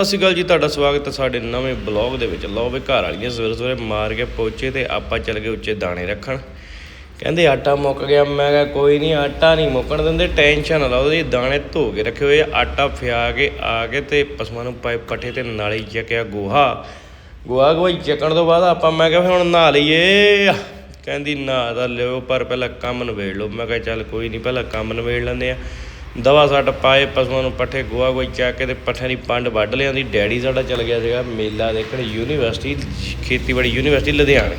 ਸਤਿ ਸ਼੍ਰੀ ਅਕਾਲ ਜੀ, ਤੁਹਾਡਾ ਸਵਾਗਤ ਹੈ ਸਾਡੇ ਨਵੇਂ ਬਲੌਗ ਦੇ ਵਿੱਚ। ਲਓ ਵੀ ਘਰ ਵਾਲੀਆਂ ਸਵੇਰੇ ਸਵੇਰੇ ਮਾਰ ਕੇ ਪਹੁੰਚੇ ਤੇ ਆਪਾਂ ਚੱਲ ਗਏ ਉੱਚੇ ਦਾਣੇ ਰੱਖਣ। ਕਹਿੰਦੇ ਆਟਾ ਮੁੱਕ ਗਿਆ, ਮੈਂ ਕਿਹਾ ਕੋਈ ਨਹੀਂ, ਆਟਾ ਨਹੀਂ ਮੁੱਕਣ ਦਿੰਦੇ, ਟੈਨਸ਼ਨ ਨਾ ਲਓ ਜੀ ਦਾਣੇ ਧੋ ਕੇ ਰੱਖੇ ਹੋਏ ਆ। ਆਟਾ ਫਿਆ ਕੇ ਆ ਕੇ ਤੇ ਪਸ਼ੂਆਂ ਨੂੰ ਪਾਏ ਪੱਠੇ ਤੇ ਨਾਲੇ ਚੱਕਿਆ ਗੋਹਾ। ਗੋਹਾ ਗੋਹਾ ਚੱਕਣ ਤੋਂ ਬਾਅਦ ਆਪਾਂ ਮੈਂ ਕਿਹਾ ਫਿਰ ਹੁਣ ਨਹਾ ਲਈਏ। ਕਹਿੰਦੀ, ਨਹਾ ਤਾਂ ਲਿਓ, ਪਰ ਪਹਿਲਾਂ ਕੰਮ ਨਵੇੜ ਲਓ। ਮੈਂ ਕਿਹਾ ਚੱਲ ਕੋਈ ਨਹੀਂ, ਪਹਿਲਾਂ ਕੰਮ ਨਵੇੜ ਲੈਂਦੇ ਆ। ਦਵਾ ਸੱਟ ਪਾਏ, ਪਸ਼ੂਆਂ ਨੂੰ ਪੱਠੇ ਗੋਆ ਗੋਈ ਚੱਕ ਕੇ ਤੇ ਪੱਠਿਆਂ ਦੀ ਪੰਡ ਵੱਢ ਲਿਆਂਦੀ। ਡੈਡੀ ਸਾਡਾ ਚੱਲ ਗਿਆ ਸੀਗਾ ਮੇਲਾ ਦੇਖਣ, ਯੂਨੀਵਰਸਿਟੀ, ਖੇਤੀਬਾੜੀ ਯੂਨੀਵਰਸਿਟੀ, ਲੁਧਿਆਣੇ।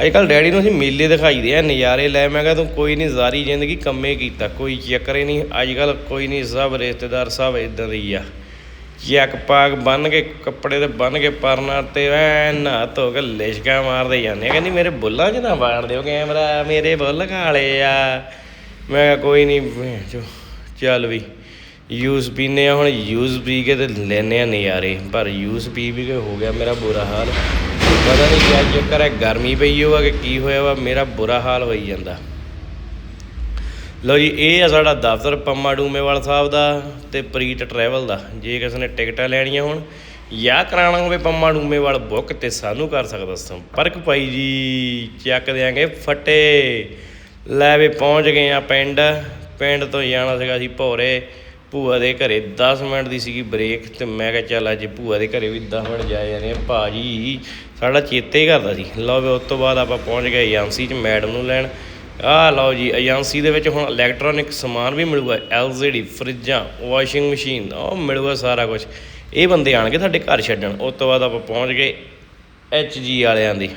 ਅੱਜ ਕੱਲ ਡੈਡੀ ਨੂੰ ਅਸੀਂ ਮੇਲੇ ਦਿਖਾਈਦੇ ਆ, ਨਜ਼ਾਰੇ ਲੈ, ਮੈਂ ਕਿਹਾ ਤੂੰ ਕੋਈ ਨਹੀਂ ਜ਼ਾਰੀ ਜ਼ਿੰਦਗੀ ਕੰਮੇ ਕੀਤਾ, ਕੋਈ ਚੱਕਰ ਹੀ ਨਹੀਂ ਅੱਜ ਕੱਲ ਕੋਈ ਨਹੀਂ, ਸਭ ਰਿਸ਼ਤੇਦਾਰ ਸਭ ਇਦਾਂ ਦੇ ਹੀ ਆ। ਚੱਕ ਪਾਕ ਬੰਨ ਕੇ, ਕੱਪੜੇ ਤੇ ਬੰਨ ਕੇ ਪਰਨਾ ਤੇ ਐ ਨਾ ਧੋ ਕੇ ਲਿਸ਼ਕਾ ਮਾਰਦੇ ਜਾਂਦੇ ਕਹਿੰਦੀ, ਮੇਰੇ ਬੁੱਲਾਂ 'ਚ ਨਾ ਵਾੜ ਦਿਓ ਕੈਮਰਾ, ਮੇਰੇ ਬੁੱਲ ਕਾਲੇ ਆ। ਮੈਂ ਕਿਹਾ ਕੋਈ ਨਹੀਂ ਚੋ, ਚੱਲ ਵੀ। ਯੂਸ ਪੀਨੇ ਆ ਹੁਣ ਯੂਸ ਪੀ ਕੇ ਤੇ ਲੈਨੇ ਆ ਨਜ਼ਾਰੇ। ਪਰ ਯੂਸ ਪੀ ਵੀ ਕੇ ਹੋ ਗਿਆ ਮੇਰਾ ਬੁਰਾ ਹਾਲ। ਪਤਾ ਨਹੀਂ ਕਿਆ ਚੱਕਰ ਹੈ, ਗਰਮੀ ਪਈ ਹੋਆ ਕਿ ਕੀ ਹੋਇਆ ਵਾ, ਮੇਰਾ ਬੁਰਾ ਹਾਲ ਹੋਈ ਜਾਂਦਾ। ਲਓ ਜੀ, ਇਹ ਆ ਸਾਡਾ ਦਫ਼ਤਰ ਪੰਮਾ ਡੂਮੇਵਾਲ ਸਾਹਿਬ ਦਾ ਤੇ ਪ੍ਰੀਤ ਟਰੈਵਲ ਦਾ। ਜੇ ਕਿਸੇ ਨੇ ਟਿਕਟਾਂ ਲੈਣੀਆਂ ਹੋਣ, ਜਾਂ ਕਰਾਉਣਾ ਹੋਵੇ ਪੰਮਾ ਡੂਮੇਵਾਲ ਬੁੱਕ ਤੇ ਸਾਨੂੰ ਕਰ ਸਕਦਾ ਸੰਪਰਕ ਭਾਈ ਜੀ। ਚੱਕ ਦਿਆਂਗੇ ਫਟੇ। ਲੈ ਵੀ ਪਹੁੰਚ ਗਏ ਆ ਪਿੰਡ। ਪਿੰਡ ਤੋਂ ਜਾਣਾ ਸੀਗਾ ਅਸੀਂ ਭੋਰੇ। ਭੂਆ ਦੇ ਘਰੇ 10 ਮਿੰਟ ਦੀ ਸੀਗੀ ਬ੍ਰੇਕ ਤੇ ਮੈਂ ਕਿਹਾ ਚੱਲ ਅੱਜ ਭੂਆ ਦੇ ਘਰੇ ਵੀ 10 ਮਿੰਟ ਜਾਏ ਜਾਣੇ ਆ। ਭਾਜੀ, ਸਾਡਾ ਚੇਤੇ ਹੀ ਕਰਦਾ ਸੀ। ਲਓ ਵੀ ਉਸ ਤੋਂ ਬਾਅਦ ਆਪਾਂ ਪਹੁੰਚ ਗਏ ਏਜੰਸੀ 'ਚ ਮੈਡਮ ਨੂੰ ਲੈਣ। ਆਹ ਲਓ ਜੀ, ਏਜੰਸੀ ਦੇ ਵਿੱਚ ਹੁਣ ਇਲੈਕਟ੍ਰੋਨਿਕ ਸਮਾਨ ਵੀ ਮਿਲੂਗਾ। ਐਲਸੀਡੀ ਫਰਿੱਜਾਂ ਵਾਸ਼ਿੰਗ ਮਸ਼ੀਨ ਉਹ ਮਿਲੂਗਾ ਸਾਰਾ ਕੁਝ ਇਹ ਬੰਦੇ ਆਣਗੇ ਤੁਹਾਡੇ ਘਰ ਛੱਡਣ। ਉਸ ਤੋਂ ਬਾਅਦ ਆਪਾਂ ਪਹੁੰਚ ਗਏ ਐਚਜੀ ਵਾਲਿਆਂ ਦੀ।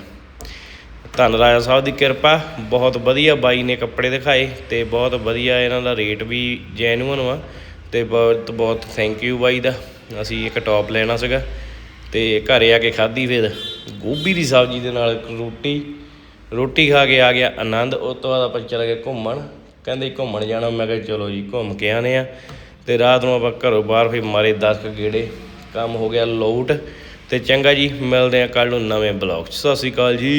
ਧੰਨ ਰਾਜਾ ਸਾਹਿਬ ਦੀ ਕਿਰਪਾ, ਬਹੁਤ ਵਧੀਆ ਬਾਈ ਨੇ ਕੱਪੜੇ ਦਿਖਾਏ ਤੇ ਬਹੁਤ ਵਧੀਆ ਇਹਨਾਂ ਦਾ ਰੇਟ ਵੀ ਜੈਨੂਅਨ ਵਾ ਤੇ ਬਹੁਤ ਬਹੁਤ ਥੈਂਕ ਯੂ ਬਾਈ ਦਾ। ਅਸੀਂ ਇੱਕ ਟੌਪ ਲੈਣਾ ਸੀਗਾ ਤੇ ਘਰੇ ਆ ਕੇ ਖਾਧੀ ਫਿਰ ਗੋਭੀ ਦੀ ਸਬਜ਼ੀ ਦੇ ਨਾਲ ਰੋਟੀ ਰੋਟੀ ਖਾ ਕੇ ਆ ਗਿਆ ਆਨੰਦ, ਉਸ ਤੋਂ ਬਾਅਦ ਆਪਾਂ ਚਲੇ ਗਏ ਘੁੰਮਣ। ਕਹਿੰਦੇ ਘੁੰਮਣ ਜਾਣਾ, ਮੈਂ ਕਿਹਾ ਚਲੋ ਜੀ ਘੁੰਮ ਕੇ ਆਨੇ ਆ ਤੇ ਰਾਤ ਨੂੰ ਆਪਾਂ ਘਰੋਂ ਬਾਹਰ ਫਿਰ ਮਾਰੇ 10 ਗੇੜੇ, ਕੰਮ ਹੋ ਗਿਆ ਲੋਟ। ਤੇ ਚੰਗਾ ਜੀ, ਮਿਲਦੇ ਆ ਕੱਲ ਨੂੰ ਨਵੇਂ ਬਲੌਗ 'ਚ। ਸਤਿ ਸ਼੍ਰੀ ਅਕਾਲ ਜੀ।